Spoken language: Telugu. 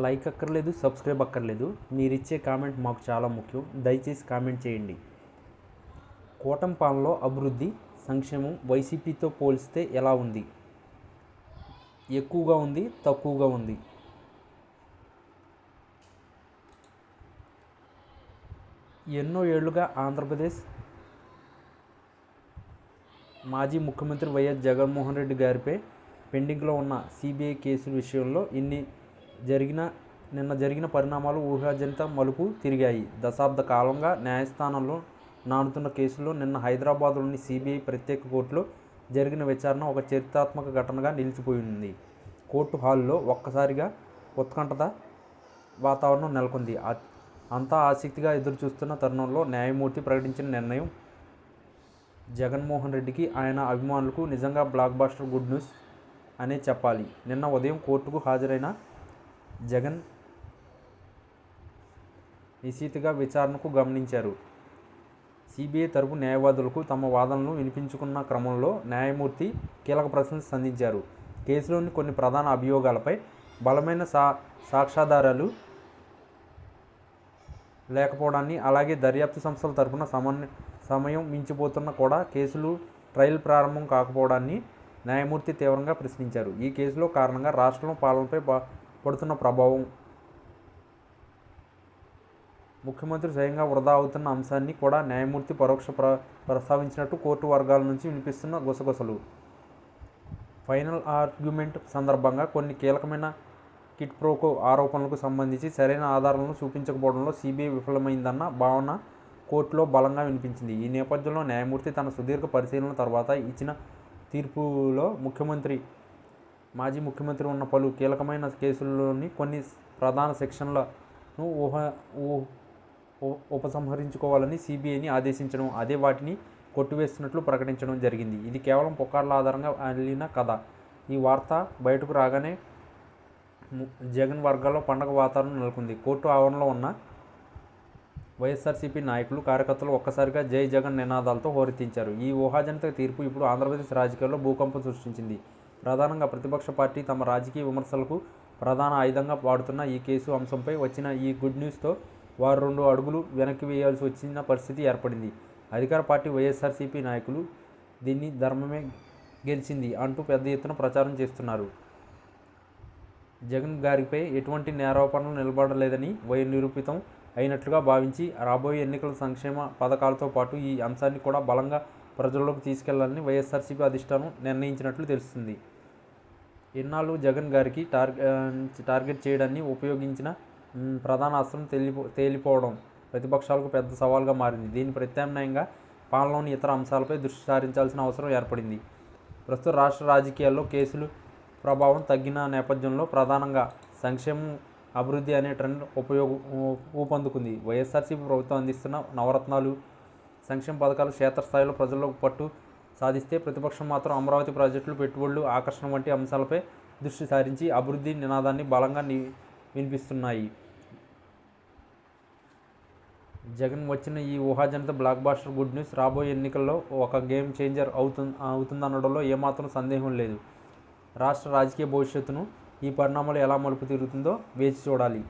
లైక్ అక్కర్లేదు సబ్స్క్రైబ్ అక్కర్లేదు. మీరు ఇచ్చే కామెంట్ మాకు చాలా ముఖ్యం. దయచేసి కామెంట్ చేయండి. కోటంపాలలో అభివృద్ధి సంక్షేమం వైసీపీతో పోలిస్తే ఎలా ఉంది? ఎక్కువగా ఉంది తక్కువగా ఉంది? ఎన్నో ఏళ్ళుగా ఆంధ్రప్రదేశ్ మాజీ ముఖ్యమంత్రి వైఎస్ జగన్మోహన్ రెడ్డి గారిపై పెండింగ్లో ఉన్న సిబిఐ కేసుల విషయంలో ఇన్ని జరిగిన నిన్న జరిగిన పరిణామాలు ఊహాజనిత మలుపు తిరిగాయి. దశాబ్ద కాలంగా న్యాయస్థానంలో నానుతున్న కేసులో నిన్న హైదరాబాద్లోని సిబిఐ ప్రత్యేక కోర్టులో జరిగిన విచారణ ఒక చరిత్రాత్మక ఘటనగా నిలిచిపోయింది. కోర్టు హాల్లో ఒక్కసారిగా ఉత్కంఠత వాతావరణం నెలకొంది. అంతా ఆసక్తిగా ఎదురుచూస్తున్న తరుణంలో న్యాయమూర్తి ప్రకటించిన నిర్ణయం జగన్మోహన్ రెడ్డికి ఆయన అభిమానులకు నిజంగా బ్లాక్ బాస్టర్ గుడ్ న్యూస్ అనే చెప్పాలి. నిన్న ఉదయం కోర్టుకు హాజరైన జగన్ నిశీతిగా విచారణకు గమనించారు. సిబిఐ తరపు న్యాయవాదులకు తమ వాదనలు వినిపించుకున్న క్రమంలో న్యాయమూర్తి కీలక ప్రశ్నలు సంధించారు. కేసులోని కొన్ని ప్రధాన అభియోగాలపై బలమైన సా సాక్ష్యాధారాలు లేకపోవడాన్ని అలాగే దర్యాప్తు సంస్థల తరపున సమన్వయ సమయం మించిపోతున్న కూడా కేసులు ట్రయల్ ప్రారంభం కాకపోవడాన్ని న్యాయమూర్తి తీవ్రంగా ప్రశ్నించారు. ఈ కేసులో కారణంగా రాష్ట్రంలో పాలనపై ప- పడుతున్న ప్రభావం. ముఖ్యమంత్రి స్వయంగా వృధా అవుతున్న అంశాన్ని కూడా న్యాయమూర్తి పరోక్ష ప్ర ప్రస్తావించినట్టు కోర్టు వర్గాల నుంచి వినిపిస్తున్న గుసగుసలు. ఫైనల్ ఆర్గ్యుమెంట్ సందర్భంగా కొన్ని కీలకమైన కిట్ ప్రోకో ఆరోపణలకు సంబంధించి సరైన ఆధారాలను చూపించకపోవడంలో సిబిఐ విఫలమైందన్న భావన కోర్టులో బలంగా వినిపించింది. ఈ నేపథ్యంలో న్యాయమూర్తి తన సుదీర్ఘ పరిశీలన తర్వాత ఇచ్చిన తీర్పులో ముఖ్యమంత్రి మాజీ ముఖ్యమంత్రి ఉన్న పలు కీలకమైన కేసుల్లోని కొన్ని ప్రధాన సెక్షన్లను ఊహ ఊ- ఉపసంహరించుకోవాలని సిబిఐని ఆదేశించడం అదే వాటిని కొట్టివేస్తున్నట్లు ప్రకటించడం జరిగింది. ఇది కేవలం పుకార్ల ఆధారంగా అల్లిన కథ. ఈ వార్త బయటకు రాగానే జగన్ వర్గాల్లో పండగ వాతావరణం నెలకొంది. కోర్టు ఆవరణలో ఉన్న వైఎస్ఆర్సీపీ నాయకులు కార్యకర్తలు ఒక్కసారిగా జై జగన్ నినాదాలతో హోరెత్తించారు. ఈ ఊహాజనిత తీర్పు ఇప్పుడు ఆంధ్రప్రదేశ్ రాజకీయాల్లో భూకంపం సృష్టించింది. ప్రధానంగా ప్రతిపక్ష పార్టీ తమ రాజకీయ విమర్శలకు ప్రధాన ఆయుధంగా వాడుతున్న ఈ కేసు అంశంపై వచ్చిన ఈ గుడ్ న్యూస్తో వారు రెండు అడుగులు వెనక్కి వేయాల్సి వచ్చిన పరిస్థితి ఏర్పడింది. అధికార పార్టీ వైఎస్ఆర్సీపీ నాయకులు దీన్ని ధర్మమే గెలిచింది అంటూ పెద్ద ఎత్తున ప్రచారం చేస్తున్నారు. జగన్ గారిపై ఎటువంటి నేరారోపణలు నిలబడలేదని వై నిరూపితం అయినట్లుగా భావించి రాబోయే ఎన్నికల సంక్షేమ పథకాలతో పాటు ఈ అంశాన్ని కూడా బలంగా ప్రజల్లోకి తీసుకెళ్ళాలని వైఎస్ఆర్సీపీ అధిష్టానం నిర్ణయించినట్లు తెలుస్తుంది. ఎన్నాళ్ళు జగన్ గారికి టార్గెట్ టార్గెట్ చేయడాన్ని ఉపయోగించిన ప్రధాన అస్త్రం తేలిపో తేలిపోవడం ప్రతిపక్షాలకు పెద్ద సవాల్గా మారింది. దీని ప్రత్యామ్నాయంగా పాలనలోని ఇతర అంశాలపై దృష్టి సారించాల్సిన అవసరం ఏర్పడింది. ప్రస్తుత రాష్ట్ర రాజకీయాల్లో కేసులు ప్రభావం తగ్గిన నేపథ్యంలో ప్రధానంగా సంక్షేమం అభివృద్ధి అనే ట్రెండ్ ఉపయోగ ఊపందుకుంది. వైఎస్ఆర్సీపీ ప్రభుత్వం అందిస్తున్న నవరత్నాలు సంక్షేమ పథకాలు క్షేత్రస్థాయిలో ప్రజల్లో పట్టు సాధిస్తే ప్రతిపక్షం మాత్రం అమరావతి ప్రాజెక్టులు పెట్టుబడులు ఆకర్షణ వంటి అంశాలపై దృష్టి సారించి అభివృద్ధి నినాదాన్ని బలంగా ని వినిపిస్తున్నాయి. జగన్ వచ్చిన ఈ ఊహాజనిత బ్లాక్ బాస్టర్ గుడ్ న్యూస్ రాబోయే ఎన్నికల్లో ఒక గేమ్ చేంజర్ అవుతు అవుతుందనడంలో ఏమాత్రం సందేహం లేదు. రాష్ట్ర రాజకీయ భవిష్యత్తును ఈ పరిణామాలు ఎలా మలుపు తిరుగుతుందో వేచి చూడాలి.